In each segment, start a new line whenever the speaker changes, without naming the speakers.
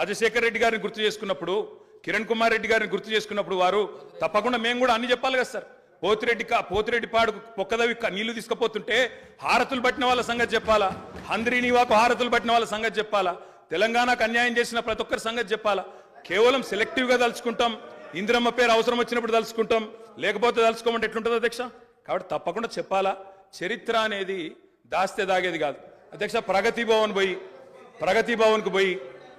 రాజశేఖర రెడ్డి గారిని గుర్తు చేసుకున్నప్పుడు కిరణ్ కుమార్ రెడ్డి గారిని గుర్తు చేసుకున్నప్పుడు వారు తప్పకుండా మేము కూడా అన్ని చెప్పాలి కదా సార్. పోతిరెడ్డి కా పోతిరెడ్డి పాడు పొక్కదవి నీళ్ళు తీసుకుపోతుంటే హారతులు పట్టిన వాళ్ళ సంగతి చెప్పాలా? హంద్రీనివాకు హారతులు పట్టిన వాళ్ళ సంగతి చెప్పాలా? తెలంగాణకు అన్యాయం చేసిన ప్రతి ఒక్కరి సంగతి చెప్పాలా? కేవలం సెలెక్టివ్గా తలుచుకుంటాం ఇందిరమ్మ పేరు అవసరం వచ్చినప్పుడు తలుచుకుంటాం లేకపోతే తలుచుకోమంటే ఎట్లుంటుంది అధ్యక్ష? కాబట్టి తప్పకుండా చెప్పాలా? చరిత్ర అనేది దాస్తే దాగేది కాదు. అధ్యక్ష ప్రగతి భవన్ పోయి ప్రగతి భవన్కు పోయి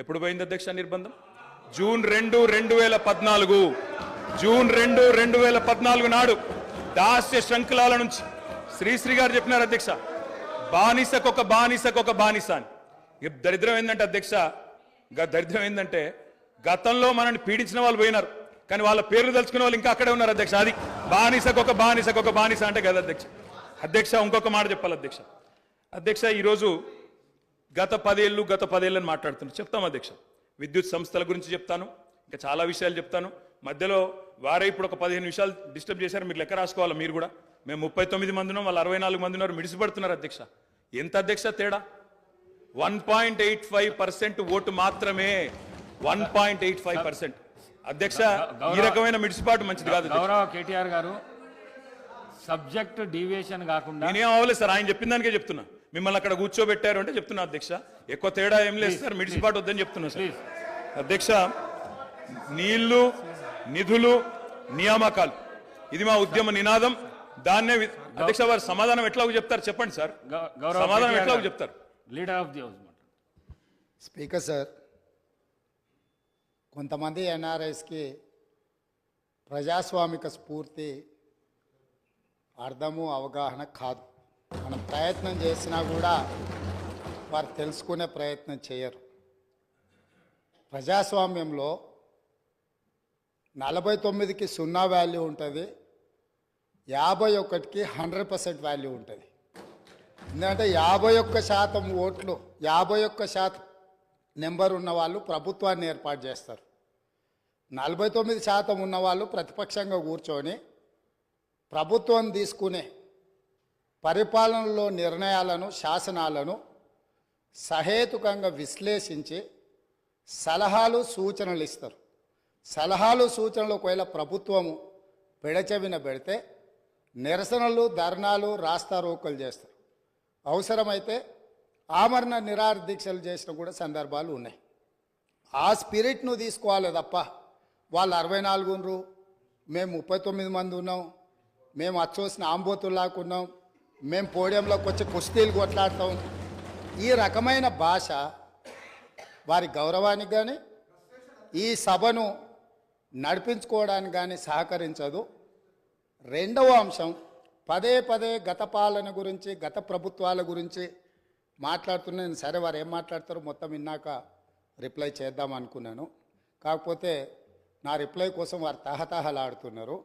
ఎప్పుడు పోయింది అధ్యక్ష నిర్బంధం? జూన్ రెండు రెండు వేల పద్నాలుగు. జూన్ రెండు రెండు వేల పద్నాలుగు నాడు దాస్య శృంఖలాల నుంచి శ్రీశ్రీ గారు చెప్పినారు అధ్యక్ష. బానిసకొక బానిసకొక బానిస అని. దరిద్రం ఏంటంటే అధ్యక్ష గ- దరిద్రం ఏంటంటే గతంలో మనల్ని పీడించిన వాళ్ళు పోయినారు. కానీ వాళ్ళ పేర్లు తెలుసుకునే వాళ్ళు ఇంకా అక్కడే ఉన్నారు అధ్యక్ష. అది బానిసకొక బానిసకొక బానిస అంటే కదా అధ్యక్ష. అధ్యక్ష ఇంకొక మాట చెప్పాలి అధ్యక్ష. అధ్యక్ష ఈరోజు గత పదేళ్ళు గత పదేళ్ళని మాట్లాడుతున్నాను చెప్తాం అధ్యక్ష. విద్యుత్ సంస్థల గురించి చెప్తాను. ఇంకా చాలా విషయాలు చెప్తాను. మధ్యలో వారే ఇప్పుడు ఒక పదిహేను నిమిషాలు డిస్టర్బ్ చేశారు. మీరు లెక్క రాసుకోవాలి? మీరు కూడా. మేము ముప్పై తొమ్మిది మంది ఉన్నాం. వాళ్ళు అరవై నాలుగు మంది ఉన్నారు. మిడిసిపడుతున్నారు అధ్యక్ష. ఎంత అధ్యక్ష తేడా? One point eight five percent vote మాత్రమే. One point eight five percent. అధ్యక్ష ఈ రకమైన మిడిసిపాటు మంచిది కాదు.
గౌరవ కేటీఆర్ గారు సబ్జెక్ట్ డీవియేషన్ కాకుండా
నేనేం అవ్వలేదు సార్ ఆయన చెప్పిన దానికే చెప్తున్నా. మిమ్మల్ని అక్కడ కూర్చోబెట్టారు అంటే చెప్తున్నా అధ్యక్ష. ఎక్కువ తేడా ఏం లేదు సార్ మిడిసిపాటు వద్దని చెప్తున్నా సార్. అధ్యక్ష నీళ్ళు నిధులు నియామకాలు. ఇది మా ఉద్యమ నినాదం. దాన్నే అధ్యక్ష వారు సమాధానం ఎట్లాగో చెప్తారు చెప్పండి సార్. సమాధానం ఎట్లాగో
గారు,
చెప్తారు.
లీడర్ ఆఫ్ ది హౌస్ మాట
స్పీకర్ సార్ కొంతమంది ఎన్ఆర్ఐస్కి ప్రజాస్వామిక స్ఫూర్తి అర్థము అవగాహన కాదు. మనం ప్రయత్నం చేసినా కూడా వారు తెలుసుకునే ప్రయత్నం చేయరు. ప్రజాస్వామ్యంలో నలభై తొమ్మిదికి సున్నా వాల్యూ ఉంటుంది యాభై ఒకటికి హండ్రెడ్ పర్సెంట్ వాల్యూ ఉంటుంది. ఎందుకంటే యాభై ఒక్క శాతం ఓట్లు యాభై ఒక్క శాతం నెంబర్ ఉన్న వాళ్ళు ప్రభుత్వాన్ని ఏర్పాటు చేస్తారు. నలభై తొమ్మిది శాతం ఉన్నవాళ్ళు ప్రతిపక్షంగా కూర్చొని ప్రభుత్వం తీసుకునే పరిపాలనలో నిర్ణయాలను శాసనాలను సహేతుకంగా విశ్లేషించి సలహాలు సూచనలు ఇస్తారు. సలహాలు సూచనలు ఒకవేళ ప్రభుత్వము పెడచెవిన పెడితే నిరసనలు ధర్నాలు రాస్తారోకలు చేస్తారు. అవసరమైతే ఆమరణ నిరాదీక్షలు చేసిన కూడా సందర్భాలు ఉన్నాయి. ఆ స్పిరిట్ను తీసుకోవాలి తప్ప వాళ్ళు అరవై నాలుగు మేము ముప్పై తొమ్మిది మంది ఉన్నాం మేము అచ్చోసిన ఆంబోతుల్లాకున్నాం మేము పోడియంలోకి వచ్చి కుస్తీలు కొట్లాడతాం. ఈ రకమైన భాష వారి గౌరవానికి కానీ ఈ సభను నడిపించుకోవడానికి కానీ సహకరించదు. రెండవ అంశం పదే పదే గత పాలన గురించి గత ప్రభుత్వాల గురించి మాట్లాడుతున్నాను సరే వారు ఏం మాట్లాడతారో మొత్తం విన్నాక రిప్లై చేద్దాం అనుకున్నాను. కాకపోతే నా రిప్లై కోసం వారు తహతహలాడుతున్నారు.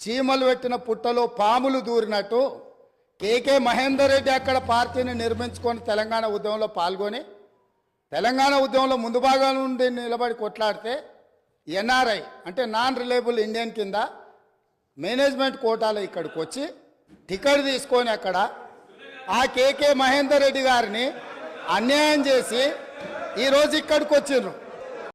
చీమలు పెట్టిన పుట్టలో పాములు దూరినట్టు కేకే మహేందర్ రెడ్డి అక్కడ పార్టీని నిర్మించుకొని తెలంగాణ ఉద్యమంలో పాల్గొని తెలంగాణ ఉద్యమంలో ముందు భాగం నుండి నిలబడి కొట్లాడితే ఎన్ఆర్ఐ అంటే నాన్ రిలయబుల్ ఇండియన్ కింద మేనేజ్మెంట్ కోటాలో ఇక్కడికి వచ్చి టికెట్ తీసుకొని అక్కడ ఆ కేకే మహేందర్ రెడ్డి గారిని అన్యాయం చేసి ఈరోజు ఇక్కడికి వచ్చిండ్రు.